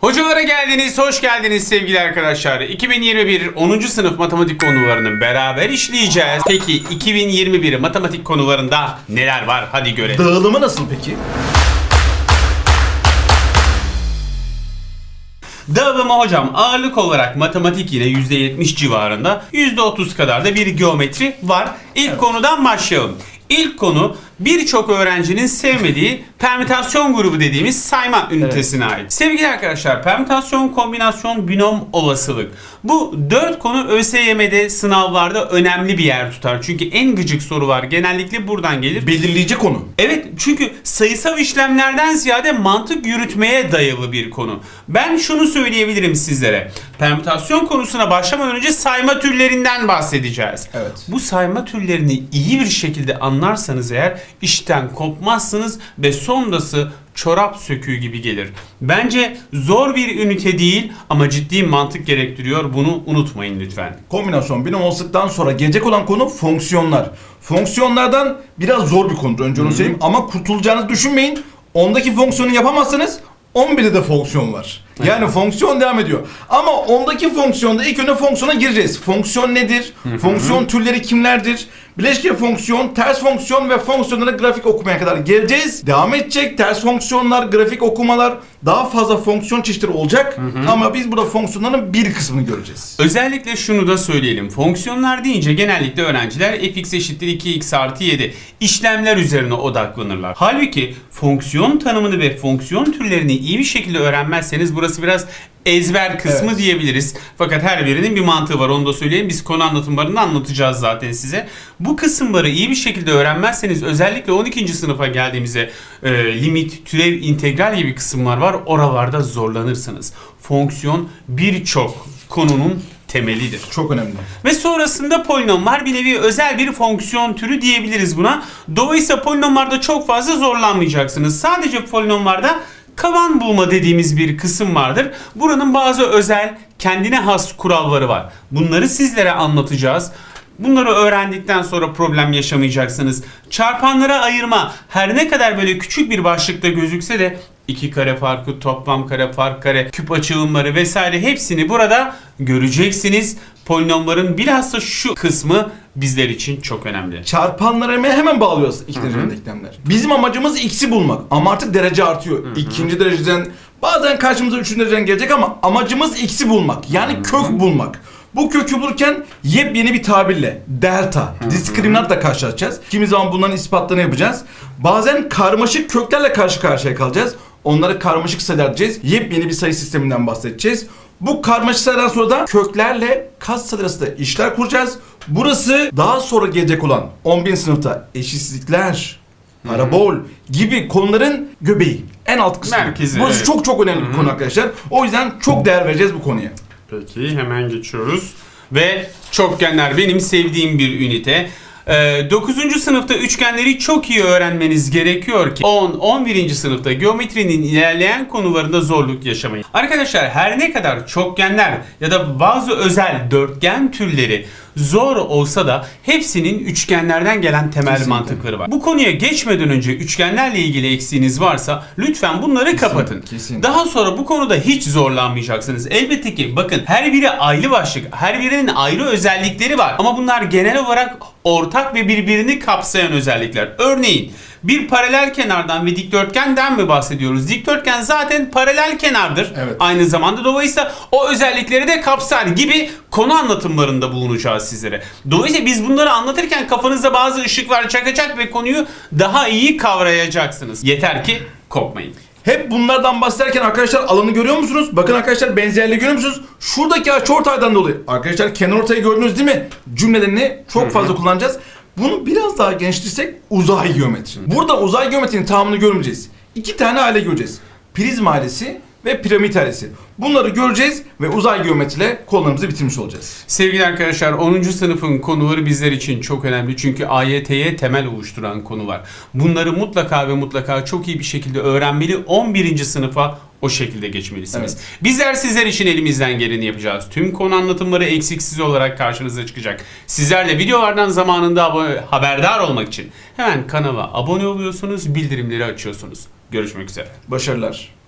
Hocalara geldiniz, hoş geldiniz sevgili arkadaşlar. 2021 10. sınıf matematik konularını beraber işleyeceğiz. Peki 2021 matematik konularında neler var? Hadi görelim. Dağılımı nasıl peki? Dağılımı hocam ağırlık olarak matematik yine %70 civarında, %30 kadar da bir geometri var. İlk konudan başlayalım. İlk konu birçok öğrencinin sevmediği permütasyon grubu dediğimiz sayma ünitesine ait. Sevgili arkadaşlar permütasyon, kombinasyon, binom, olasılık. Bu dört konu ÖSYM'de sınavlarda önemli bir yer tutar. Çünkü en gıcık sorular genellikle buradan gelir. Belirleyici konu. Evet çünkü sayısal işlemlerden ziyade mantık yürütmeye dayalı bir konu. Ben şunu söyleyebilirim sizlere. Permütasyon konusuna başlamadan önce sayma türlerinden bahsedeceğiz. Evet. Bu sayma türlerini iyi bir şekilde anlarsanız eğer işten kopmazsınız ve sondası çorap söküğü gibi gelir. Bence zor bir ünite değil ama ciddi mantık gerektiriyor. Bunu unutmayın lütfen. Kombinasyon binom olasılıktan sonra gelecek olan konu fonksiyonlar. Fonksiyonlardan biraz zor bir konudur önce onu söyleyeyim ama kurtulacağınızı düşünmeyin. Ondaki fonksiyonu yapamazsanız 11'de de fonksiyon var. Yani fonksiyon devam ediyor. Ama ondaki fonksiyonda ilk önce fonksiyona gireceğiz. Fonksiyon nedir? Fonksiyon türleri kimlerdir? Bileşke fonksiyon, ters fonksiyon ve fonksiyonlara grafik okumaya kadar geleceğiz. Devam edecek. Ters fonksiyonlar, grafik okumalar, daha fazla fonksiyon çeşitleri olacak. Ama biz burada fonksiyonların bir kısmını göreceğiz. Özellikle şunu da söyleyelim. Fonksiyonlar deyince genellikle öğrenciler fx eşittir 2x artı 7 işlemler üzerine odaklanırlar. Halbuki fonksiyon tanımını ve fonksiyon türlerini iyi bir şekilde öğrenmezseniz burası biraz ezber kısmı Evet. diyebiliriz. Fakat her birinin bir mantığı var onu da söyleyeyim. Biz konu anlatımlarını anlatacağız zaten size. Bu kısımları iyi bir şekilde öğrenmezseniz özellikle 12. sınıfa geldiğimizde e, limit, türev, integral gibi kısımlar var. Oralarda zorlanırsınız. Fonksiyon birçok konunun temelidir. Çok önemli. Ve sonrasında polinomlar bir nevi özel bir fonksiyon türü diyebiliriz buna. Dolayısıyla polinomlarda çok fazla zorlanmayacaksınız. Sadece polinomlarda kavan bulma dediğimiz bir kısım vardır. Buranın bazı özel kendine has kuralları var. Bunları sizlere anlatacağız. Bunları öğrendikten sonra problem yaşamayacaksınız. Çarpanlara ayırma her ne kadar böyle küçük bir başlıkta gözükse de iki kare farkı, toplam kare, fark kare, küp açılımları vesaire hepsini burada göreceksiniz. Polinomların bilhassa şu kısmı bizler için çok önemli. Çarpanlara hemen, hemen bağlıyoruz iki dereceli denklemler. Bizim amacımız x'i bulmak ama artık derece artıyor. İkinci dereceden bazen karşımıza üçüncü dereceden gelecek ama amacımız x'i bulmak. Yani kök bulmak. Bu kökü bulurken yepyeni bir tabirle delta, diskriminantla karşılaşacağız. Kimi zaman bunların ispatlarını yapacağız. Bazen karmaşık köklerle karşı karşıya kalacağız. Onları karmaşık sayılar diyeceğiz. Yepyeni bir sayı sisteminden bahsedeceğiz. Bu karmaşık sayıdan sonra da köklerle kas sayıları arasında işler kuracağız. Burası daha sonra gelecek olan 11. sınıfta eşitsizlikler, parabol gibi konuların göbeği. En alt kısmı. Merkezi, Burası evet. çok çok önemli bir konu arkadaşlar. O yüzden çok değer vereceğiz bu konuya. Peki hemen geçiyoruz. Ve çokgenler benim sevdiğim bir ünite. 9. sınıfta üçgenleri çok iyi öğrenmeniz gerekiyor ki 10 11. sınıfta geometrinin ilerleyen konularında zorluk yaşamayın. Arkadaşlar her ne kadar çokgenler ya da bazı özel dörtgen türleri zor olsa da hepsinin üçgenlerden gelen temel Kesinlikle. mantıkları var. Bu konuya geçmeden önce üçgenlerle ilgili eksiğiniz varsa lütfen bunları kapatın. kesinlikle. Daha sonra bu konuda hiç zorlanmayacaksınız. Elbette ki bakın her biri ayrı başlık, her birinin ayrı özellikleri var. Ama bunlar genel olarak ortak ve birbirini kapsayan özellikler. Örneğin bir paralel kenardan ve dikdörtgenden mi bahsediyoruz? Dikdörtgen zaten paralel kenardır. Evet. Aynı zamanda dolayısıyla o özellikleri de kapsar gibi konu anlatımlarında bulunacağız sizlere. Dolayısıyla biz bunları anlatırken kafanızda bazı ışıklar çakacak ve konuyu daha iyi kavrayacaksınız. Yeter ki kopmayın. Hep bunlardan bahsederken arkadaşlar alanı görüyor musunuz? Bakın arkadaşlar benzerliği görüyor musunuz? Şuradaki açıortaydan dolayı. Arkadaşlar kenar ortayı gördünüz değil mi? Cümlelerini çok fazla kullanacağız. Bunu biraz daha genişletirsek uzay geometri. Burada uzay geometrinin tamamını görmeyeceğiz. İki tane aile göreceğiz. Prizm ailesi ve piramit ailesi. Bunları göreceğiz ve uzay geometriyle konularımızı bitirmiş olacağız. Sevgili arkadaşlar 10. sınıfın konuları bizler için çok önemli. Çünkü AYT'ye temel oluşturan konular. Bunları mutlaka ve mutlaka çok iyi bir şekilde öğrenmeli. 11. sınıfa o şekilde geçmelisiniz. Evet. Bizler sizler için elimizden geleni yapacağız. Tüm konu anlatımları eksiksiz olarak karşınıza çıkacak. Sizler de videolardan zamanında haberdar olmak için hemen kanala abone oluyorsunuz, bildirimleri açıyorsunuz. Görüşmek üzere. Başarılar.